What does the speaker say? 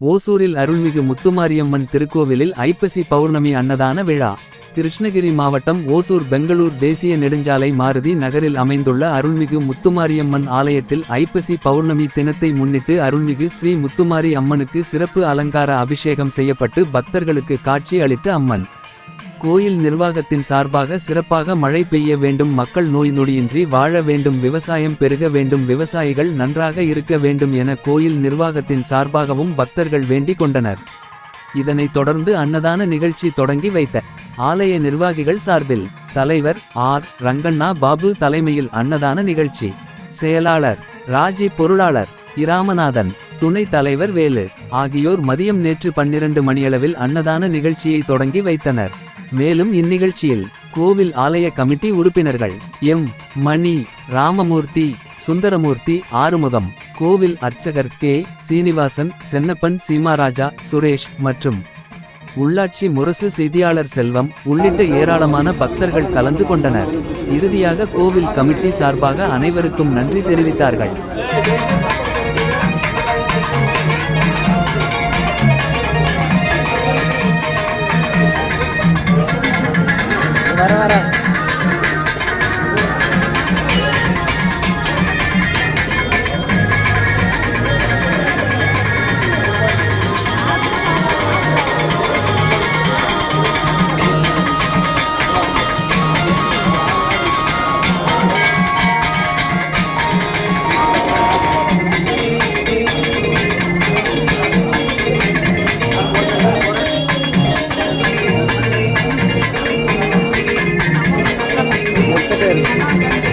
ஓசூரில் அருள்மிகு முத்துமாரியம்மன் திருக்கோவிலில் ஐப்பசி பௌர்ணமி அன்னதான விழா. கிருஷ்ணகிரி மாவட்டம் ஓசூர் பெங்களூர் தேசிய நெடுஞ்சாலை மாருதி நகரில் அமைந்துள்ள அருள்மிகு முத்துமாரியம்மன் ஆலயத்தில் ஐப்பசி பௌர்ணமி தினத்தை முன்னிட்டு அருள்மிகு ஸ்ரீ முத்துமாரி அம்மனுக்கு சிறப்பு அலங்கார அபிஷேகம் செய்யப்பட்டு பக்தர்களுக்கு காட்சி அளித்த அம்மன். கோயில் நிர்வாகத்தின் சார்பாக சிறப்பாக மழை பெய்ய வேண்டும் மக்கள் நோய் நொடியின்றி வாழ வேண்டும் விவசாயம் பெருக வேண்டும் விவசாயிகள் நன்றாக இருக்க வேண்டும் என கோயில் நிர்வாகத்தின் சார்பாகவும் பக்தர்கள் வேண்டிக் கொண்டனர். இதனைத் தொடர்ந்து அன்னதான நிகழ்ச்சி தொடங்கி வைத்த ஆலய நிர்வாகிகள் சார்பில் தலைவர் ஆர். ரங்கண்ணா பாபு தலைமையில் அன்னதான நிகழ்ச்சி. செயலாளர் ராஜி பொருளாளர் இராமநாதன் துணைத் தலைவர் வேலு ஆகியோர் மதியம் நேற்று பன்னிரண்டு மணியளவில் அன்னதான நிகழ்ச்சியை தொடங்கி வைத்தனர். மேலும் இந்நிகழ்ச்சியில் கோவில் ஆலய கமிட்டி உறுப்பினர்கள் எம். மணி ராமமூர்த்தி சுந்தரமூர்த்தி ஆறுமுகம் கோவில் அர்ச்சகர் கே. சீனிவாசன் சென்னப்பன் சீமாராஜா சுரேஷ் மற்றும் உள்ளாட்சி முரசு செய்தியாளர் செல்வம் உள்ளிட்ட ஏராளமான பக்தர்கள் கலந்து கொண்டனர். இறுதியாக கோவில் கமிட்டி சார்பாக அனைவருக்கும் நன்றி தெரிவித்தார்கள். Bora, bora. 对。